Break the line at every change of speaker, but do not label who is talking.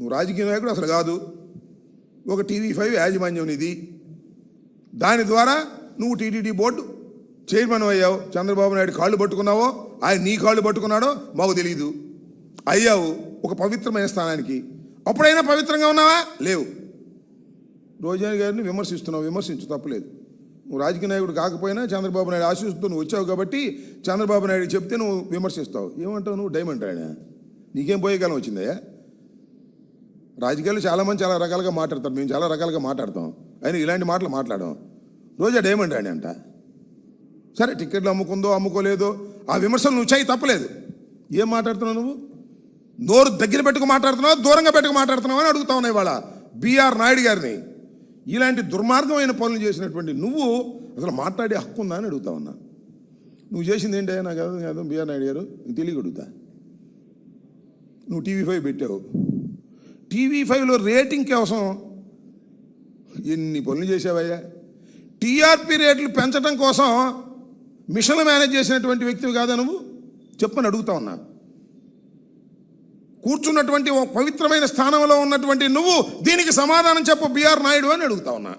నువ్వు రాజకీయ నాయకుడు అసలు కాదు. ఒక టీవీ ఫైవ్ యాజమాన్యం ఇది దాని ద్వారా నువ్వు టీటీడీ బోర్డు చైర్మన్ అయ్యావు. చంద్రబాబు నాయుడు కాళ్ళు పట్టుకున్నావో ఆయన నీ కాళ్ళు పట్టుకున్నాడో మాకు తెలియదు అయ్యావు ఒక పవిత్రమైన స్థానానికి. అప్పుడైనా పవిత్రంగా ఉన్నావా? లేవు. రోజాని గారిని విమర్శిస్తున్నావు. విమర్శించు తప్పలేదు. నువ్వు రాజకీయ నాయకుడు కాకపోయినా చంద్రబాబు నాయుడు ఆశిస్తూ నువ్వు వచ్చావు కాబట్టి చంద్రబాబు నాయుడు చెప్తే నువ్వు విమర్శిస్తావు. ఏమంటావు నువ్వు? డైమండ్ ఆయన నీకేం పోయే కాలం వచ్చిందయ్యా? రాజకీయాలు చాలామంది చాలా రకాలుగా మాట్లాడతారు. మేము చాలా రకాలుగా మాట్లాడతాం. ఆయన ఇలాంటి మాటలు మాట్లాడడం. రోజా డైమండ్ రాణి అంట. సరే టికెట్లు అమ్ముకుందో అమ్ముకోలేదో ఆ విమర్శలు నువ్వు చేయి తప్పలేదు. ఏం మాట్లాడుతున్నావు నువ్వు? నోరు దగ్గర పెట్టుకు మాట్లాడుతున్నావు దూరంగా పెట్టుకు మాట్లాడుతున్నావు అని అడుగుతా ఉన్నాయి ఇవాళ బీఆర్ నాయుడు గారిని. ఇలాంటి దుర్మార్గమైన పనులు చేసినటువంటి నువ్వు అసలు మాట్లాడే హక్కు ఉందా అని అడుగుతా ఉన్నా. నువ్వు చేసింది ఏంటి నాకు కాదు కాదు. బీఆర్ నాయుడు గారు నీకు తెలియక అడుగుతా. నువ్వు టీవీ ఫైవ్ పెట్టావు. టీవీ ఫైవ్లో రేటింగ్ కోసం ఎన్ని పనులు చేసావయ్యా టీఆర్పీ రేట్లు పెంచడం కోసం మిషన్లు మేనేజ్ చేసినటువంటి వ్యక్తివి కాదా నువ్వు? చెప్పని అడుగుతా ఉన్నా. కూర్చున్నటువంటి పవిత్రమైన స్థానంలో ఉన్నటువంటి నువ్వు దీనికి సమాధానం చెప్పు బీఆర్ నాయుడు అని అడుగుతా ఉన్నా.